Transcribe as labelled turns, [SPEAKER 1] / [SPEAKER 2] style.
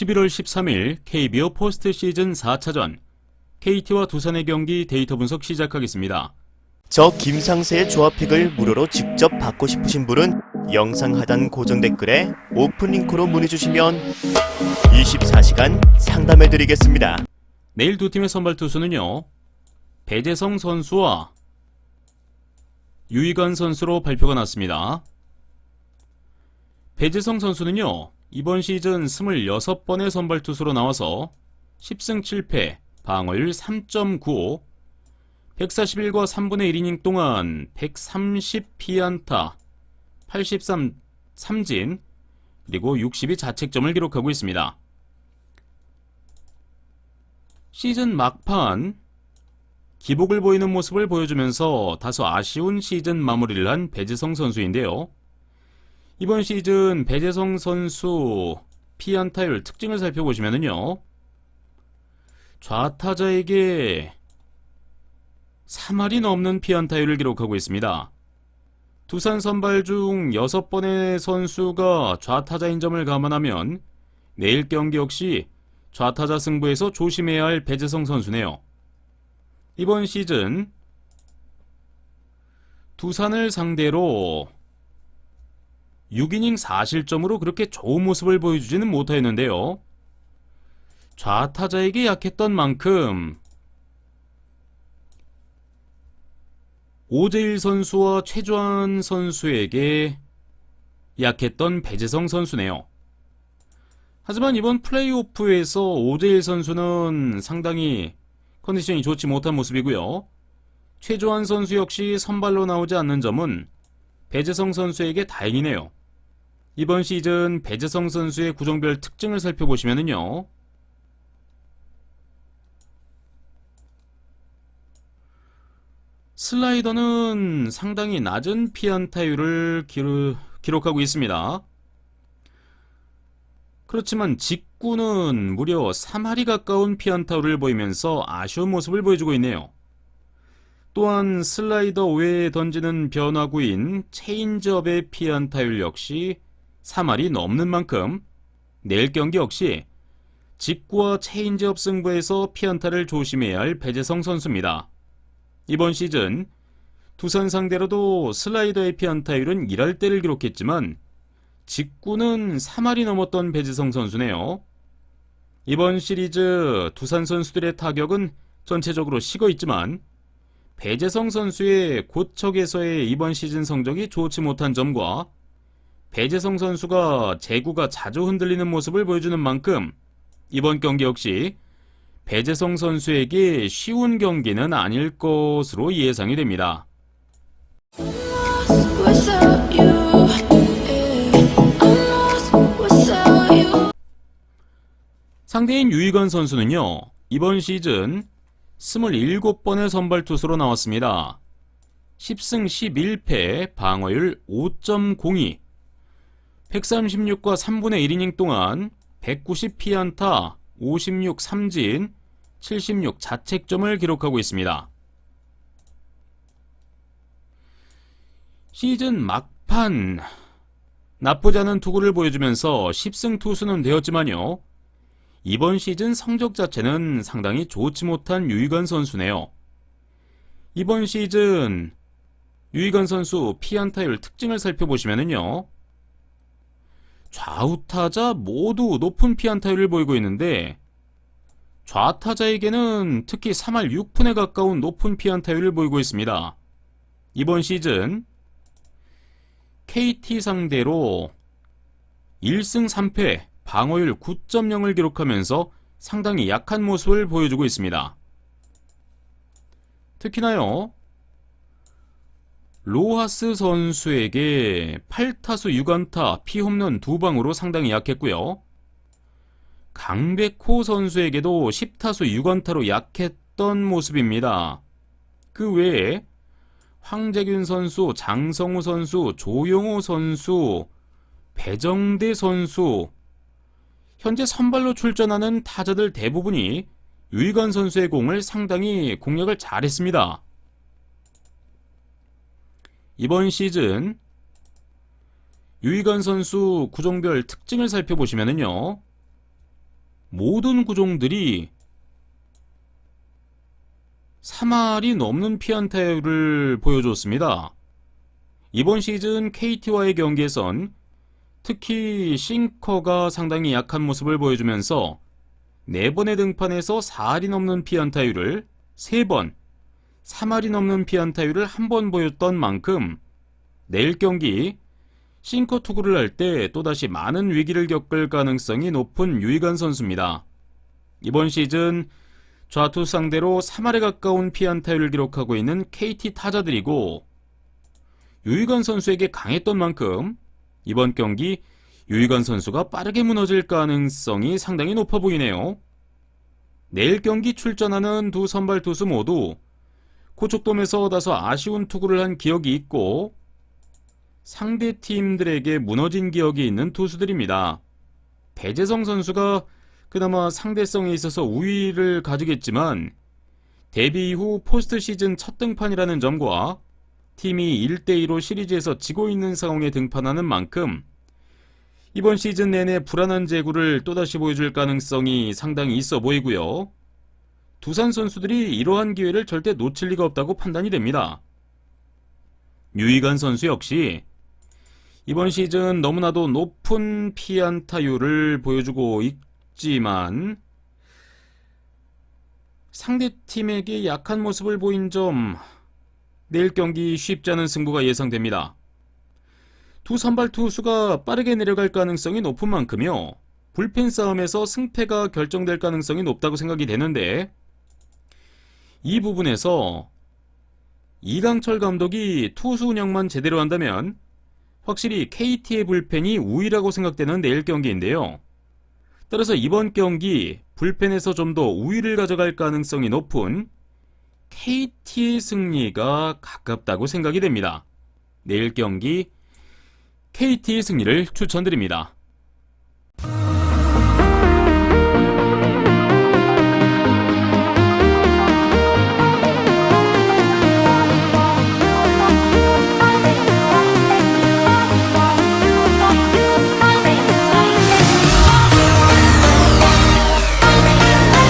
[SPEAKER 1] 11월 13일 KBO 포스트 시즌 4차전 KT와 두산의 경기 데이터 분석 시작하겠습니다.
[SPEAKER 2] 저 김상세의 조합픽을 무료로 직접 받고 싶으신 분은 영상 하단 고정 댓글에 오픈 링크로 문의 주시면 24시간 상담해 드리겠습니다.
[SPEAKER 1] 내일 두 팀의 선발 투수는요. 배재성 선수와 유희관 선수로 발표가 났습니다. 배재성 선수는요. 이번 시즌 26번의 선발 투수로 나와서 10승 7패, 방어율 3.95, 141과 3분의 1이닝 동안 130 피안타, 83 삼진, 그리고 62 자책점을 기록하고 있습니다. 시즌 막판 기복을 보이는 모습을 보여주면서 다소 아쉬운 시즌 마무리를 한 배재성 선수인데요. 이번 시즌 배재성 선수 피안타율 특징을 살펴보시면은요. 좌타자에게 3할이 넘는 피안타율을 기록하고 있습니다. 두산 선발 중 6번의 선수가 좌타자인 점을 감안하면 내일 경기 역시 좌타자 승부에서 조심해야 할 배재성 선수네요. 이번 시즌 두산을 상대로 6이닝 4실점으로 그렇게 좋은 모습을 보여주지는 못하였는데요. 좌타자에게 약했던 만큼 오재일 선수와 최주환 선수에게 약했던 배재성 선수네요. 하지만 이번 플레이오프에서 오재일 선수는 상당히 컨디션이 좋지 못한 모습이고요. 최조한 선수 역시 선발로 나오지 않는 점은 배재성 선수에게 다행이네요. 이번 시즌 배재성 선수의 구종별 특징을 살펴보시면은요. 슬라이더는 상당히 낮은 피안타율을 기르- 기록하고 있습니다. 그렇지만 직구는 무려 3할이 가까운 피안타율을 보이면서 아쉬운 모습을 보여주고 있네요. 또한 슬라이더 외에 던지는 변화구인 체인지업의 피안타율 역시 3할이 넘는 만큼 내일 경기 역시 직구와 체인지업 승부에서 피안타를 조심해야 할 배재성 선수입니다. 이번 시즌 두산 상대로도 슬라이더의 피안타율은 1할 대를 기록했지만 직구는 3할이 넘었던 배지성 선수네요. 이번 시리즈 두산 선수들의 타격은 전체적으로 식어 있지만 배재성 선수의 고척에서의 이번 시즌 성적이 좋지 못한 점과 배재성 선수가 제구가 자주 흔들리는 모습을 보여주는 만큼 이번 경기 역시 배재성 선수에게 쉬운 경기는 아닐 것으로 예상이 됩니다. 상대인 유희관 선수는요, 이번 시즌 27번의 선발 투수로 나왔습니다. 10승 11패, 방어율 5.02, 136과 3분의 1이닝 동안 190 피안타, 56 삼진, 76 자책점을 기록하고 있습니다. 시즌 막판 나쁘지 않은 투구를 보여주면서 10승 투수는 되었지만요. 이번 시즌 성적 자체는 상당히 좋지 못한 유희관 선수네요. 이번 시즌 유희관 선수 피안타율 특징을 살펴보시면은요. 좌우 타자 모두 높은 피안타율을 보이고 있는데 좌타자에게는 특히 3할 6푼에 가까운 높은 피안타율을 보이고 있습니다. 이번 시즌 KT 상대로 1승 3패, 방어율 9.0을 기록하면서 상당히 약한 모습을 보여주고 있습니다. 특히나요, 로하스 선수에게 8타수 6안타, 피홈런 2방으로 상당히 약했고요. 강백호 선수에게도 10타수 6안타로 약했던 모습입니다. 그 외에 황재균 선수, 장성우 선수, 조용호 선수, 배정대 선수, 현재 선발로 출전하는 타자들 대부분이 유희관 선수의 공을 상당히 공략을 잘했습니다. 이번 시즌 유희관 선수 구종별 특징을 살펴보시면은요. 모든 구종들이 3할이 넘는 피안타율을 보여줬습니다. 이번 시즌 KT와의 경기에선 특히 싱커가 상당히 약한 모습을 보여주면서 4번의 등판에서 4할이 넘는 피안타율을 3번, 3할이 넘는 피안타율을 한 번 보였던 만큼 내일 경기 싱커 투구를 할 때 또다시 많은 위기를 겪을 가능성이 높은 유이간 선수입니다. 이번 시즌 좌투 상대로 3할에 가까운 피안타율을 기록하고 있는 KT 타자들이고 유이간 선수에게 강했던 만큼 이번 경기 유이간 선수가 빠르게 무너질 가능성이 상당히 높아 보이네요. 내일 경기 출전하는 두 선발 투수 모두 고척돔에서 다소 아쉬운 투구를 한 기억이 있고 상대 팀들에게 무너진 기억이 있는 투수들입니다. 배재성 선수가 그나마 상대성에 있어서 우위를 가지겠지만 데뷔 이후 포스트 시즌 첫 등판이라는 점과 팀이 1대2로 시리즈에서 지고 있는 상황에 등판하는 만큼 이번 시즌 내내 불안한 제구를 또다시 보여줄 가능성이 상당히 있어 보이고요. 두산 선수들이 이러한 기회를 절대 놓칠 리가 없다고 판단이 됩니다. 유이간 선수 역시 이번 시즌 너무나도 높은 피안타율을 보여주고 있지만 상대팀에게 약한 모습을 보인 점 내일 경기 쉽지 않은 승부가 예상됩니다. 두 선발 투수가 빠르게 내려갈 가능성이 높은 만큼요. 불펜 싸움에서 승패가 결정될 가능성이 높다고 생각이 되는데 이 부분에서 이강철 감독이 투수 운영만 제대로 한다면 확실히 KT의 불펜이 우위라고 생각되는 내일 경기인데요. 따라서 이번 경기 불펜에서 좀 더 우위를 가져갈 가능성이 높은 KT의 승리가 가깝다고 생각이 됩니다. 내일 경기 KT의 승리를 추천드립니다.